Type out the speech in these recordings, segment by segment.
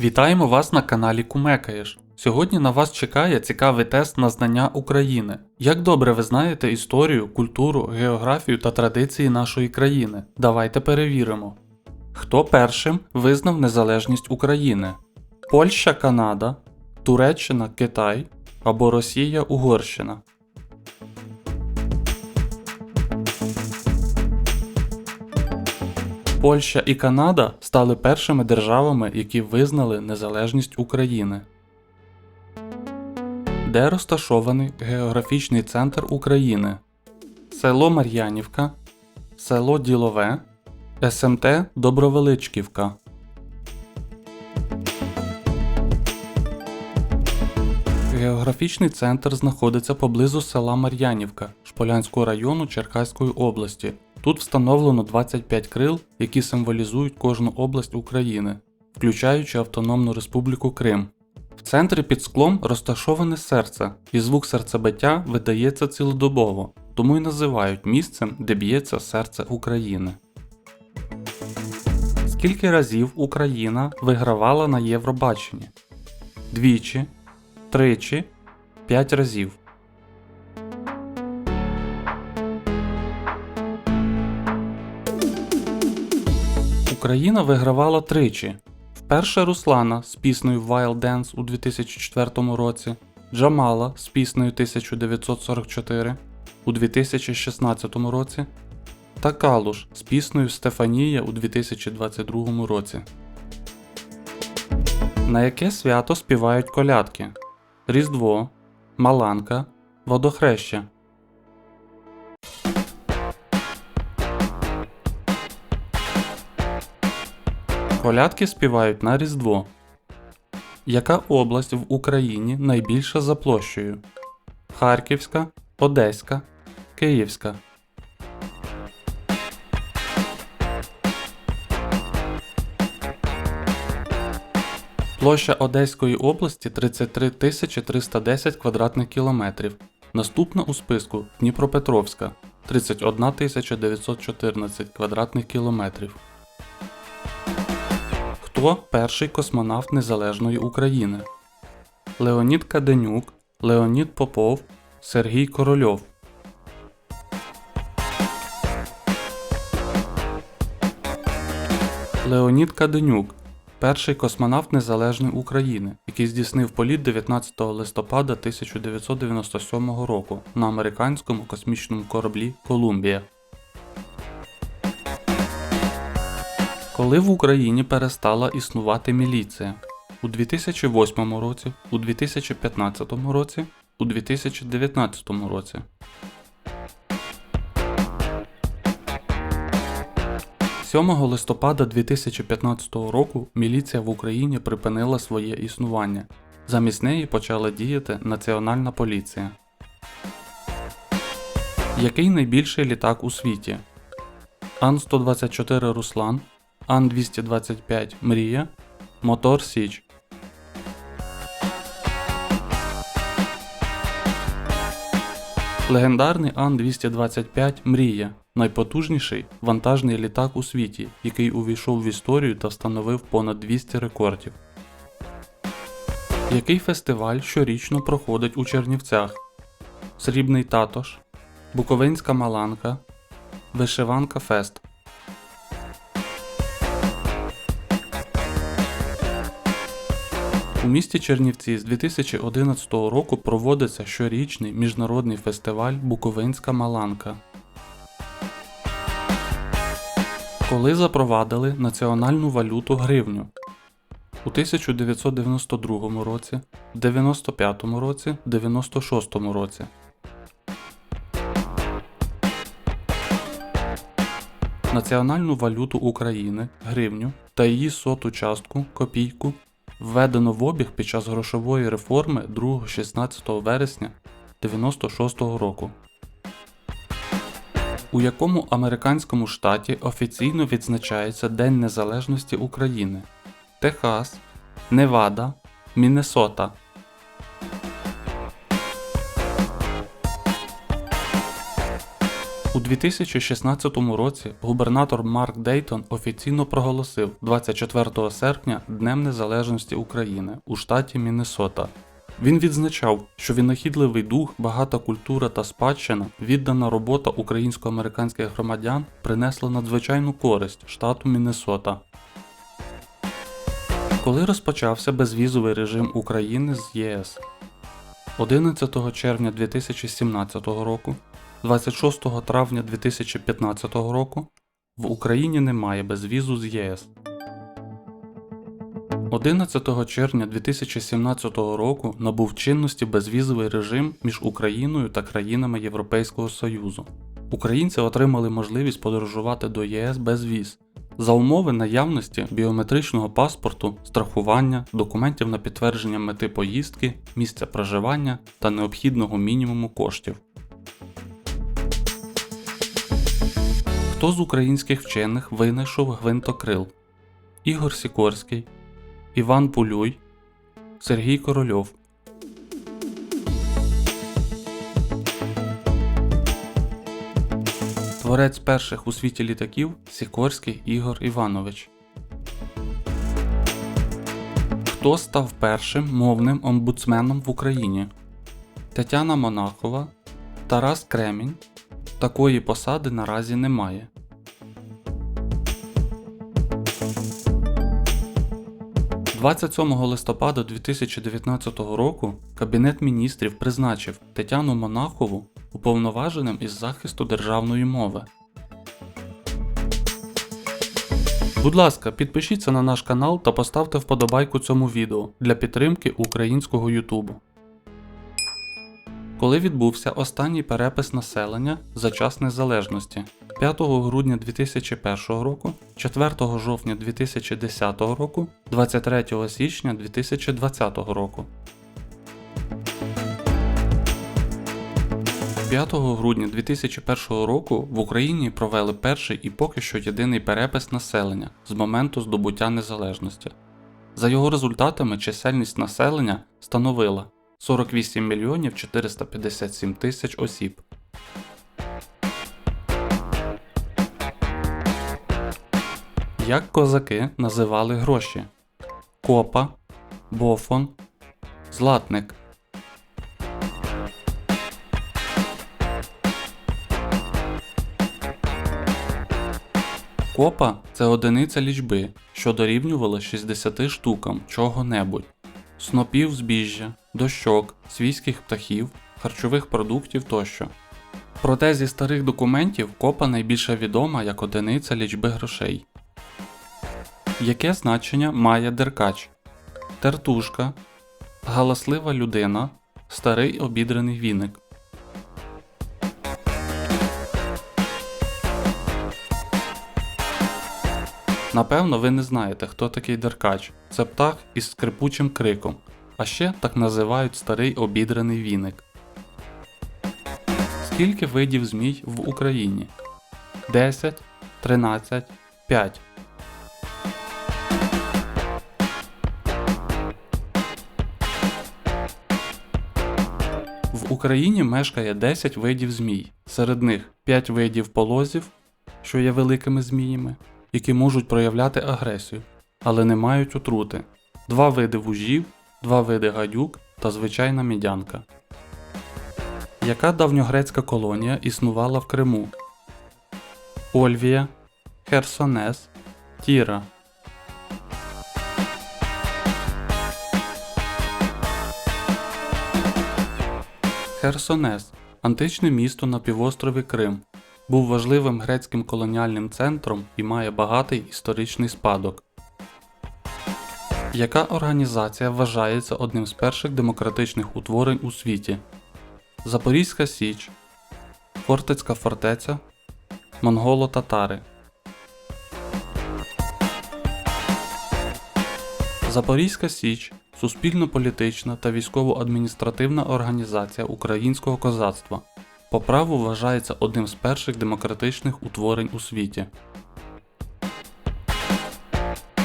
Вітаємо вас на каналі Кумекаєш. Сьогодні на вас чекає цікавий тест на знання України. Як добре ви знаєте історію, культуру, географію та традиції нашої країни? Давайте перевіримо. Хто першим визнав незалежність України? Польща, Канада, Туреччина, Китай або Росія, Угорщина. Польща і Канада стали першими державами, які визнали незалежність України. Де розташований географічний центр України? Село Мар'янівка, Село Ділове, СМТ Добровеличківка. Географічний центр знаходиться поблизу села Мар'янівка Шполянського району Черкаської області. Тут встановлено 25 крил, які символізують кожну область України, включаючи Автономну Республіку Крим. В центрі під склом розташоване серце, і звук серцебиття видається цілодобово, тому й називають місцем, де б'ється серце України. Скільки разів Україна вигравала на Євробаченні? Двічі, тричі, п'ять разів. Україна вигравала тричі. Вперше Руслана з піснею Wild Dance у 2004 році, Джамала з піснею 1944 у 2016 році та Калуш з піснею Стефанія у 2022 році. На яке свято співають колядки? Різдво, Маланка, Водохреща. Колядки співають на Різдво. Яка область в Україні найбільша за площею? Харківська, Одеська, Київська. Площа Одеської області 33 310 квадратних кілометрів. Наступна у списку Дніпропетровська 31 914 квадратних кілометрів. Хто перший космонавт Незалежної України? Леонід Каденюк, Леонід Попов, Сергій Корольов. Леонід Каденюк перший космонавт Незалежної України, який здійснив політ 19 листопада 1997 року на американському космічному кораблі Колумбія. Коли в Україні перестала існувати міліція? У 2008 році, у 2015 році, у 2019 році. Сьомого листопада 2015 року міліція в Україні припинила своє існування. Замість неї почала діяти Національна поліція. Який найбільший літак у світі? Ан-124 Руслан, Ан-225 Мрія, Мотор Січ. Легендарний Ан-225 Мрія найпотужніший вантажний літак у світі, який увійшов в історію та встановив понад 200 рекордів. Який фестиваль щорічно проходить у Чернівцях? Срібний Татош, Буковинська Маланка, Вишиванка Фест. Місті Чернівці з 2011 року проводиться щорічний міжнародний фестиваль Буковинська Маланка. Коли запровадили національну валюту гривню у 1992 році, 95 році, 96 році. Національну валюту України гривню та її соту частку копійку введено в обіг під час грошової реформи 2-16 вересня 96 року. У якому американському штаті офіційно відзначається День Незалежності України Техас, Невада, Міннесота. 2016 році губернатор Марк Дейтон офіційно проголосив 24 серпня Днем Незалежності України у штаті Міннесота. Він відзначав, що винахідливий дух, багата культура та спадщина, віддана робота українсько-американських громадян принесла надзвичайну користь штату Міннесота. Коли розпочався безвізовий режим України з ЄС 11 червня 2017 року, 26 травня 2015 року в Україні немає безвізу з ЄС. 11 червня 2017 року набув чинності безвізовий режим між Україною та країнами Європейського Союзу. Українці отримали можливість подорожувати до ЄС без віз за умови наявності біометричного паспорту, страхування, документів на підтвердження мети поїздки, місця проживання та необхідного мінімуму коштів. Хто з українських вчених винайшов гвинтокрил? Ігор Сікорський, Іван Пулюй, Сергій Корольов. Творець перших у світі літаків Сікорський Ігор Іванович. Хто став першим мовним омбудсменом в Україні? Тетяна Монахова, Тарас Кремінь. Такої посади наразі немає. – 27 листопада 2019 року Кабінет міністрів призначив Тетяну Монахову уповноваженим із захисту державної мови. Будь ласка, підпишіться на наш канал та поставте вподобайку цьому відео для підтримки українського Ютубу. Коли відбувся останній перепис населення за час незалежності 5 грудня 2001 року, 4 жовтня 2010 року, 23 січня 2020 року. 5 грудня 2001 року в Україні провели перший і поки що єдиний перепис населення з моменту здобуття незалежності. За його результатами чисельність населення становила 48 мільйонів 457 тисяч осіб. Як козаки називали гроші? Копа, бофон, златник. Копа це одиниця лічби, що дорівнювала 60 штукам чого-небудь, снопів збіжжя, дощок, свійських птахів, харчових продуктів тощо. Проте зі старих документів копа найбільше відома як одиниця лічби грошей. Яке значення має деркач? Тертушка, галаслива людина, старий обідрений віник. Напевно, ви не знаєте, хто такий деркач. Це птах із скрипучим криком, а ще так називають старий обідрений віник. Скільки видів змій в Україні? 10, 13, 5. В Україні мешкає 10 видів змій. Серед них 5 видів полозів, що є великими зміями, які можуть проявляти агресію, але не мають отрути, 2 види вужів, 2 види гадюк та звичайна мідянка. Яка давньогрецька колонія існувала в Криму? Ольвія, Херсонес, Тіра. Херсонес античне місто на півострові Крим. Був важливим грецьким колоніальним центром і має багатий історичний спадок. Яка організація вважається одним з перших демократичних утворень у світі? Запорізька Січ, Фортецька фортеця, Монголо-Татари. Запорізька Січ суспільно-політична та військово-адміністративна організація українського козацтва. По праву вважається одним з перших демократичних утворень у світі.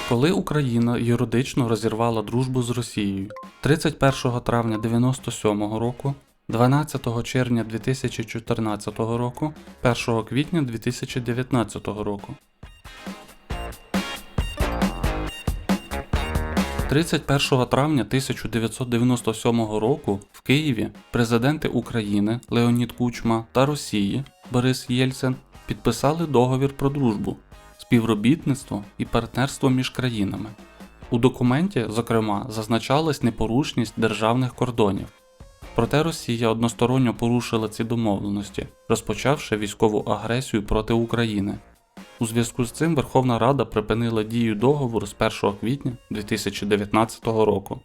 Коли Україна юридично розірвала дружбу з Росією 31 травня 97 року, 12 червня 2014 року, 1 квітня 2019 року. 31 травня 1997 року в Києві президенти України Леонід Кучма та Росії Борис Єльцин підписали договір про дружбу, співробітництво і партнерство між країнами. У документі, зокрема, зазначалась непорушність державних кордонів. Проте Росія односторонньо порушила ці домовленості, розпочавши військову агресію проти України. У зв'язку з цим Верховна Рада припинила дію договору з 1 квітня 2019 року.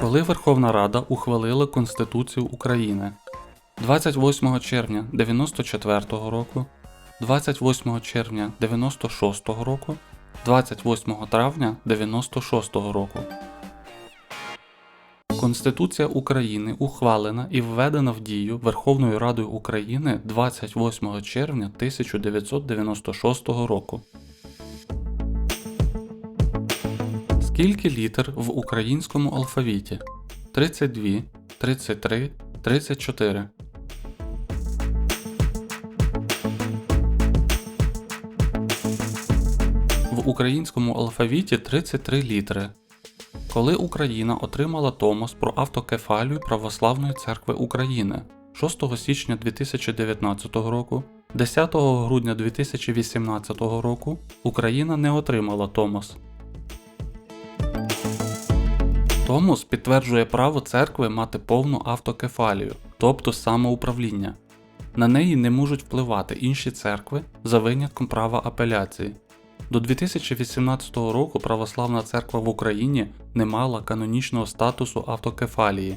Коли Верховна Рада ухвалила Конституцію України 28 червня 1994 року, 28 червня 1996 року, 28 травня 1996 року. Конституція України ухвалена і введена в дію Верховною Радою України 28 червня 1996 року. Скільки літер в українському алфавіті? 32, 33, 34. В українському алфавіті 33 літери. Коли Україна отримала Томос про автокефалію Православної церкви України 6 січня 2019 року, 10 грудня 2018 року Україна не отримала Томос. Томос підтверджує право церкви мати повну автокефалію, тобто самоуправління. На неї не можуть впливати інші церкви за винятком права апеляції. До 2018 року Православна церква в Україні не мала канонічного статусу автокефалії.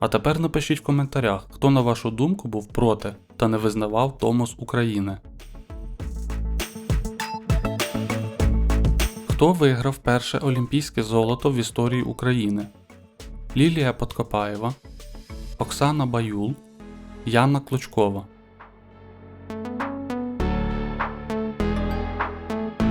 А тепер напишіть в коментарях, хто на вашу думку був проти та не визнавав Томос України. Хто виграв перше олімпійське золото в історії України? Лілія Подкопаєва, Оксана Баюл, Яна Клочкова.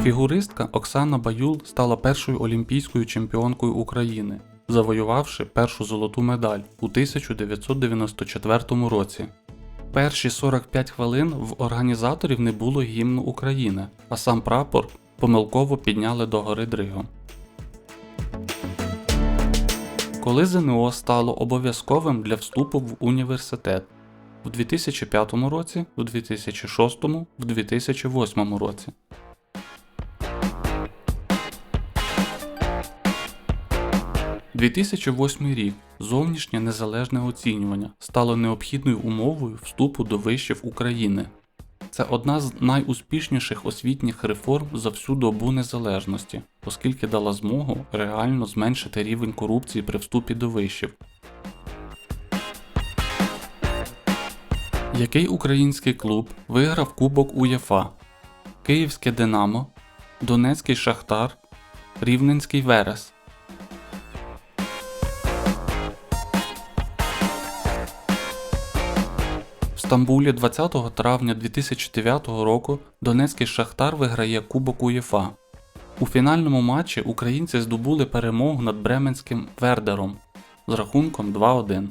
Фігуристка Оксана Баюл стала першою олімпійською чемпіонкою України, завоювавши першу золоту медаль у 1994 році. Перші 45 хвилин в організаторів не було гімну України, а сам прапор помилково підняли до гори Дригом. Коли ЗНО стало обов'язковим для вступу в університет в 2005 році, в 2006, в 2008 році. 2008 рік зовнішнє незалежне оцінювання стало необхідною умовою вступу до вишів України. Це одна з найуспішніших освітніх реформ за всю добу незалежності, оскільки дала змогу реально зменшити рівень корупції при вступі до вишів. Який український клуб виграв Кубок УЄФА? Київське Динамо, Донецький Шахтар, Рівненський Верес. Стамбулі 20 травня 2009 року Донецький Шахтар виграє Кубок УЄФА. У фінальному матчі українці здобули перемогу над Бременським Вердером з рахунком 2-1.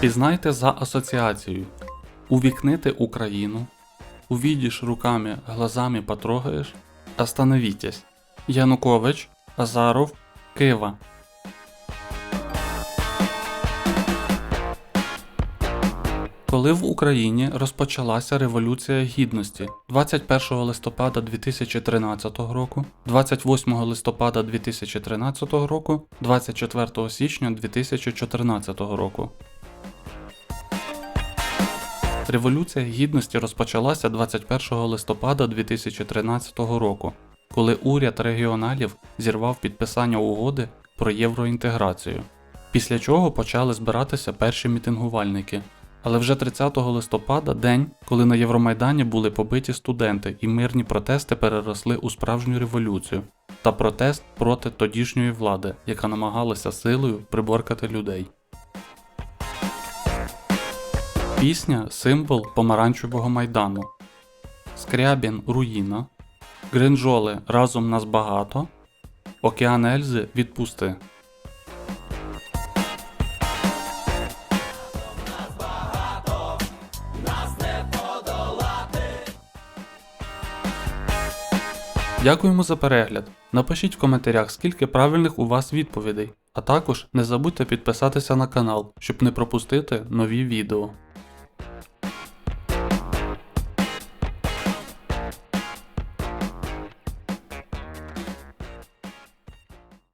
Пізнайте за асоціацією. Увікнити Україну. Увидишь руками, глазами потрогаєш. Остановитесь. Янукович, Азаров, Кива. Коли в Україні розпочалася Революція Гідності 21 листопада 2013 року, 28 листопада 2013 року, 24 січня 2014 року. Революція Гідності розпочалася 21 листопада 2013 року, коли уряд регіоналів зірвав підписання угоди про євроінтеграцію, після чого почали збиратися перші мітингувальники. Але вже 30 листопада день, коли на Євромайдані були побиті студенти і мирні протести переросли у справжню революцію та протест проти тодішньої влади, яка намагалася силою приборкати людей. Пісня символ помаранчевого майдану. Скрябін Руїна. Гринжоли Разом нас багато. Океан Ельзи відпусти. Дякуємо за перегляд. Напишіть в коментарях, скільки правильних у вас відповідей. А також не забудьте підписатися на канал, щоб не пропустити нові відео.